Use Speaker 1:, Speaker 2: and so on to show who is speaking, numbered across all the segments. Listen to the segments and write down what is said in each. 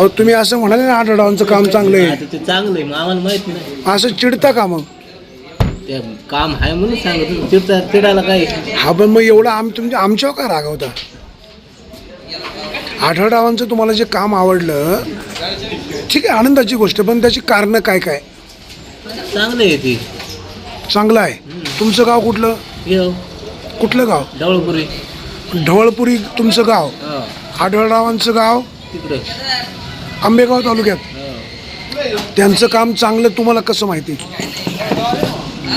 Speaker 1: अहो तुम्ही असं म्हणाले ना आढळरावांचं काम चांगलं आहे.
Speaker 2: आता ते चांगलं आहे मग आम्हाला माहीत नाही.
Speaker 1: असं चिडता का मग?
Speaker 2: ते काम आहे म्हणून सांगत चिडता चिडायला काय?
Speaker 1: हा पण मग एवढं आम तुमच्या आमच्यावर का रागवता आढळरावांचं तुम्हाला जे काम आवडलं ठीक आहे आनंदाची गोष्ट पण त्याची कारणं काय काय?
Speaker 2: चांगलं आहे ते.
Speaker 1: चांगलं आहे. तुमचं गाव कुठलं?
Speaker 2: येऊ
Speaker 1: कुठलं गाव?
Speaker 2: डवळपुरी
Speaker 1: ढवळपुरी तुमचं गाव?
Speaker 2: हा.
Speaker 1: आढळरावांचं गाव?
Speaker 2: तिकडे.
Speaker 1: आंबेगाव तालुक्यात. त्यांचं काम चांगलं तुम्हाला कसं माहिती?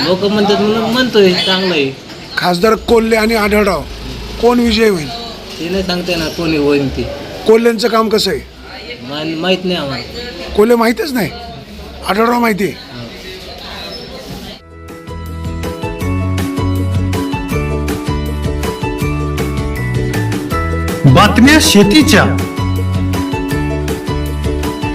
Speaker 2: लोक म्हणतात म्हणून म्हणतोय चांगलं आहे.
Speaker 1: खासदार कोल्हे आणि आढळराव कोण विजय होईल?
Speaker 2: ते नाही सांगते ना कोणी होईन ते.
Speaker 1: कोल्हेंचं काम कसं आहे?
Speaker 2: मा- माहीत नाही आम्हाला.
Speaker 1: कोल्हे माहितीच नाही. आढळराव माहिती आहे.
Speaker 3: बातम्या शेतीच्या.